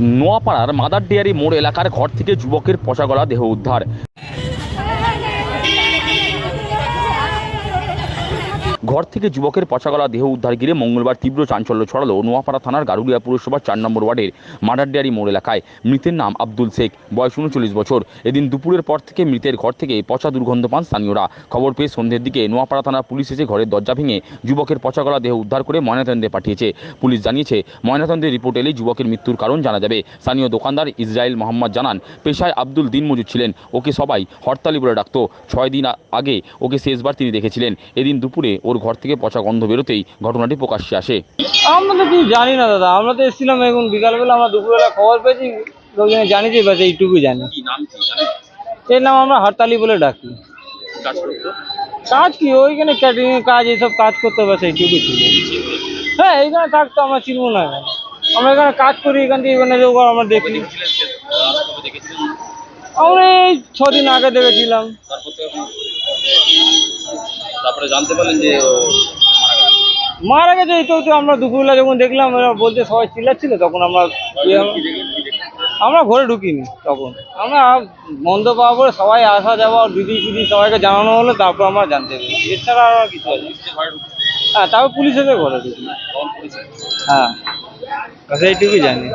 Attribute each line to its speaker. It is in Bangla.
Speaker 1: নোয়াপাড়ার মাদার ডেয়ারি মোড় এলাকার ঘর থেকে যুবকের পচা গলা দেহ উদ্ধার। ঘর থেকে যুবকের পচাগলা দেহ উদ্ধার ঘিরে মঙ্গলবার তীব্র চাঞ্চল্য ছড়ালো নোয়াপাড়া থানার গারুলিয়া পুরসভার চার নম্বর ওয়ার্ডের মাডার ডেয়ারি মোড় এলাকায়। মৃতের নাম আব্দুল শেখ, বয়স উনচল্লিশ বছর। এদিন দুপুরের পর থেকে মৃতের ঘর থেকে পচা দুর্গন্ধ পান স্থানীয়রা। খবর পেয়ে সন্ধ্যের দিকে নোয়াপাড়া থানার পুলিশ এসে ঘরের দরজা ভেঙে যুবকের পচাগলা দেহ উদ্ধার করে ময়নাতদন্তে পাঠিয়েছে। পুলিশ জানিয়েছে, ময়নাতদন্তের রিপোর্ট এলেই যুবকের মৃত্যুর কারণ জানা যাবে। স্থানীয় দোকানদার ইসরায়েল মোহাম্মদ জানান, পেশায় আব্দুল দিন মজুদ ছিলেন। ওকে সবাই হরতালি বলে ডাকতো। ছয় দিন আগে ওকে শেষবার তিনি দেখেছিলেন। এদিন দুপুরে ওর ঘর থেকে পচা গন্ধ বেরোতেই ঘটনাটি প্রকাশ্যে আসে।
Speaker 2: আমরা তো কিছু জানি না দাদা। আমরা তো এসেছিলাম এখন বিকালবেলা আমরা দুপুরবেলা খবর পেয়েছি। লোকজনে জানিয়েছি বাস এইটুকুই জানি। এর নাম আমরা হরতালি বলে ডাকি। কাজ কি? ওইখানে ক্যাটারিং এর কাজ এইসব কাজ করতে হবে এইটুকুই ছিল। হ্যাঁ এইখানে থাকতো আমরা চিনবো না আমরা এখানে কাজ করি এখান থেকে এখানে লোক আমরা দেখি। আমরা এই ছদিন আগে দেখেছিলাম।
Speaker 1: তারপরে জানতে পারলেন যে
Speaker 2: মারা গেছে। এই তো তো আমরা দুপুরবেলা যখন দেখলাম বলতে সবাই চিল্লাচ্ছিল তখন আমরা গিয়ে আমরা- ঘরে ঢুকিনি তখন। আমরা বন্ধ পাওয়ার পরে সবাই আসা যাওয়া দিদি দিদি সবাইকে জানানো হলো তারপর আমরা জানতে পেরেছি। এছাড়া আর কিছু আছে হ্যাঁ তারপর পুলিশ এসে ঘরে ঢুকি হ্যাঁ এইটুকুই জানি।